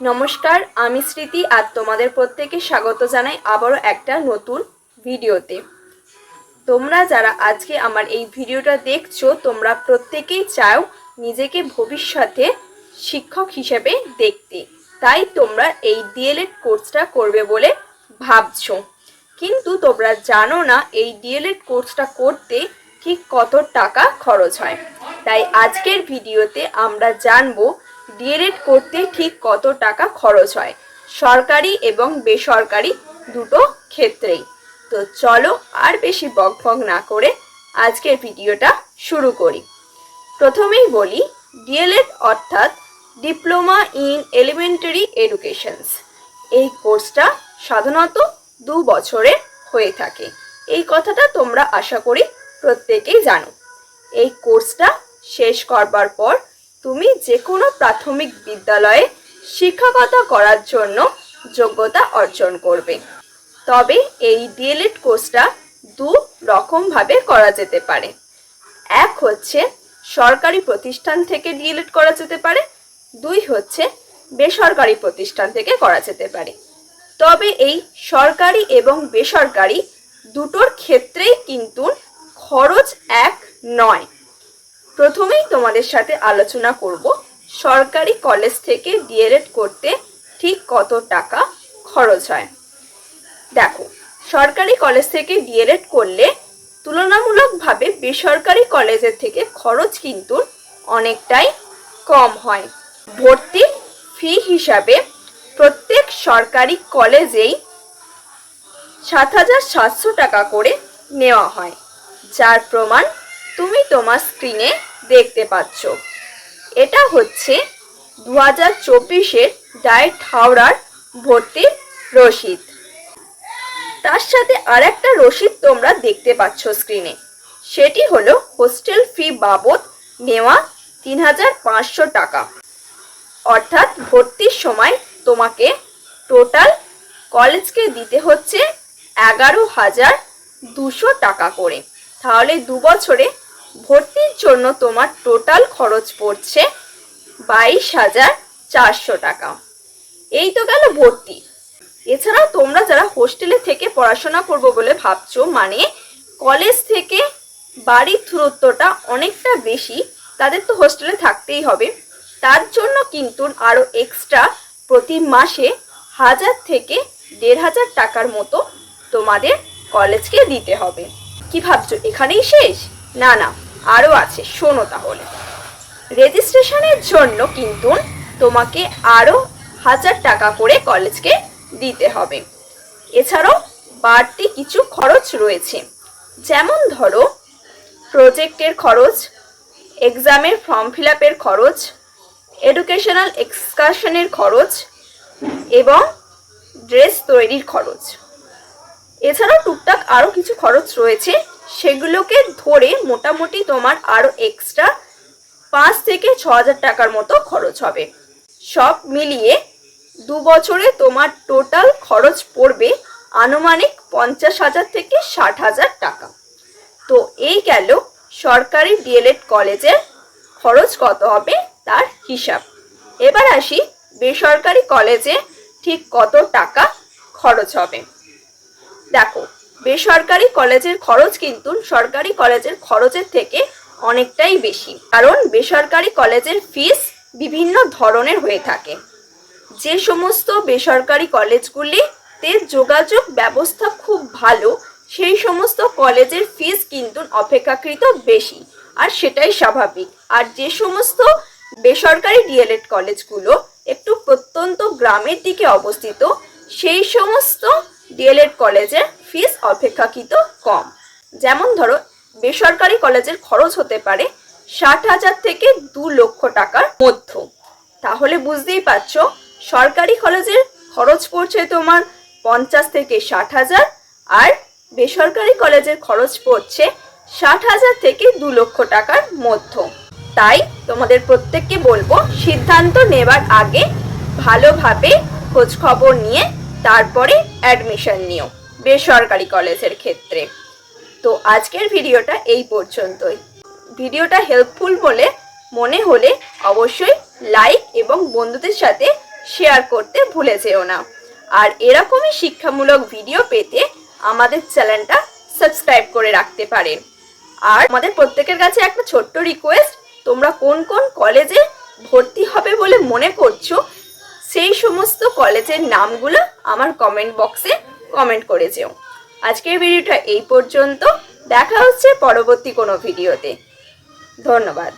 নমস্কার, আমি স্মৃতি আর তোমাদের প্রত্যেকে স্বাগত জানাই আবারও একটা নতুন ভিডিওতে। তোমরা যারা আজকে আমার এই ভিডিওটা দেখছ, তোমরা প্রত্যেকেই চাও নিজেকে ভবিষ্যতে শিক্ষক হিসেবে দেখতে। তাই তোমরা এই ডিএলএড কোর্সটা করবে বলে ভাবছ। কিন্তু তোমরা জানো না, এই ডিএলএড কোর্সটা করতে ঠিক কত টাকা খরচ হয়। তাই আজকের ভিডিওতে আমরা জানব ডিএলএড করতে ঠিক কত টাকা খরচ হয়? সরকারি এবং বেসরকারি দুটো ক্ষেত্রেই। তো চলো আর বেশি বকবক না করে আজকের ভিডিওটা শুরু করি। প্রথমেই বলি, ডিএলএড অর্থাৎ ডিপ্লোমা ইন এলিমেন্টারি এডুকেশনস। এই কোর্সটা সাধারণত দু বছরে হয়ে থাকে। এই কথাটা তোমরা আশা করি প্রত্যেকেই জানো। এই কোর্সটা শেষ করবার পর তুমি যে কোনো প্রাথমিক বিদ্যালয়ে শিক্ষকতা করার জন্য যোগ্যতা অর্জন করবে। তবে এই ডিএলএড কোর্সটা দু রকমভাবে করা যেতে পারে। এক হচ্ছে সরকারি প্রতিষ্ঠান থেকে ডিএলএড করা যেতে পারে, দুই হচ্ছে বেসরকারি প্রতিষ্ঠান থেকে করা যেতে পারে। তবে এই সরকারি এবং বেসরকারি দুটোর ক্ষেত্রেই কিন্তু খরচ এক নয়। প্রথমেই তোমাদের সাথে আলোচনা করব সরকারি কলেজ থেকে ডিএলএড করতে ঠিক কত টাকা খরচ হয়। দেখো, সরকারি কলেজ থেকে ডিএলএড করলে তুলনামূলকভাবে বেসরকারি কলেজের থেকে খরচ কিন্তু অনেকটাই কম হয়। ভর্তি ফি হিসাবে প্রত্যেক সরকারি কলেজেই সাত হাজার সাতশো টাকা করে নেওয়া হয়, যার প্রমাণ তুমি তোমার স্ক্রিনে দেখতে পাচ্ছ। এটা হচ্ছে দু হাজার চব্বিশের ডায়েট হাওড়ার ভর্তির রসিদ। তার সাথে আর একটা রসিদ তোমরা দেখতে পাচ্ছ স্ক্রিনে সেটি হলো হোস্টেল ফি বাবদ নেওয়া তিন হাজার পাঁচশো টাকা। অর্থাৎ ভর্তির সময় তোমাকে টোটাল কলেজকে দিতে হচ্ছে এগারো হাজার দুশো টাকা করে। তাহলে দু বছরে ভর্তির জন্য তোমার টোটাল খরচ পড়ছে বাইশ হাজার চারশো টাকা। এই তো গেল ভর্তি। এছাড়াও তোমরা যারা হোস্টেলে থেকে পড়াশোনা করব বলে ভাবছ মানে কলেজ থেকে বাড়ির দূরত্বটা অনেকটা বেশি, তাদের তো হোস্টেলে থাকতেই হবে। তার জন্য কিন্তু আরও এক্সট্রা প্রতি মাসে হাজার থেকে দেড় হাজার টাকার মতো তোমাদের কলেজকে দিতে হবে। কি ভাবছ? এখানেই শেষ? না না আরও আছে, শোনো তাহলে। রেজিস্ট্রেশনের জন্য কিন্তু তোমাকে আরও হাজার টাকা করে কলেজকে দিতে হবে। এছাড়াও বাড়তি কিছু খরচ রয়েছে। যেমন ধরো, প্রজেক্টের খরচ, এক্সামের ফর্ম ফিল আপের খরচ, এডুকেশনাল এক্সকারশনের খরচ, এবং ড্রেস তৈরির খরচ। এছাড়াও টুকটাক আরও কিছু খরচ রয়েছে সেগুলোকে ধরে মোটামুটি তোমার আরও এক্সট্রা পাঁচ থেকে ছ হাজার টাকার মতো খরচ হবে। সব মিলিয়ে দু বছরে তোমার টোটাল খরচ পড়বে আনুমানিক পঞ্চাশ হাজার থেকে ষাট হাজার টাকা। তো এই গেল সরকারি ডিএলএড কলেজের খরচ কত হবে তার হিসাব। এবার আসি বেসরকারি কলেজে ঠিক কত টাকা খরচ হবে। দেখো বেসরকারি কলেজের খরচ কিন্তু সরকারি কলেজের খরচের থেকে অনেকটাই বেশি। কারণ বেসরকারি কলেজের ফিস বিভিন্ন ধরনের হয়ে থাকে। যে সমস্ত বেসরকারি কলেজগুলিতে যোগাযোগ ব্যবস্থা খুব ভালো, সেই সমস্ত কলেজের ফিস কিন্তু অপেক্ষাকৃত বেশি, আর সেটাই স্বাভাবিক। আর যে সমস্ত বেসরকারি ডিএলএড কলেজগুলো একটু প্রত্যন্ত গ্রামের দিকে অবস্থিত, সেই সমস্ত ডিএলএড কলেজের ফিস অপেক্ষাকৃত কম। যেমন ধরো, বেসরকারি কলেজের খরচ হতে পারে ষাট হাজার থেকে দু লক্ষ টাকার মধ্য। তাহলে বুঝতেই পারছ, সরকারি কলেজের খরচ পড়ছে তোমার পঞ্চাশ থেকে ষাট হাজার আর বেসরকারি কলেজের খরচ পড়ছে ষাট হাজার থেকে দু লক্ষ টাকার মধ্য। তাই তোমাদের প্রত্যেককে বলব, সিদ্ধান্ত নেবার আগে ভালোভাবে খোঁজখবর নিয়ে তারপরে অ্যাডমিশন নিও, বেসরকারি কলেজের ক্ষেত্রে। তো আজকের ভিডিওটা এই পর্যন্তই। ভিডিওটা হেল্পফুল বলে মনে হলে অবশ্যই লাইক এবং বন্ধুদের সাথে শেয়ার করতে ভুলে যেও না। আর এরকমই শিক্ষামূলক ভিডিও পেতে আমাদের চ্যানেলটা সাবস্ক্রাইব করে রাখতে পারেন আর আমাদের প্রত্যেকের কাছে একটা ছোট্ট রিকোয়েস্ট তোমরা কোন কোন কলেজে ভর্তি হবে বলে মনে করছ কলেজের নামগুলো আমার কমেন্ট বক্সে কমেন্ট করে যেও। আজকের ভিডিওটা এই পর্যন্ত। দেখা হচ্ছে পরবর্তী কোনো ভিডিওতে ধন্যবাদ।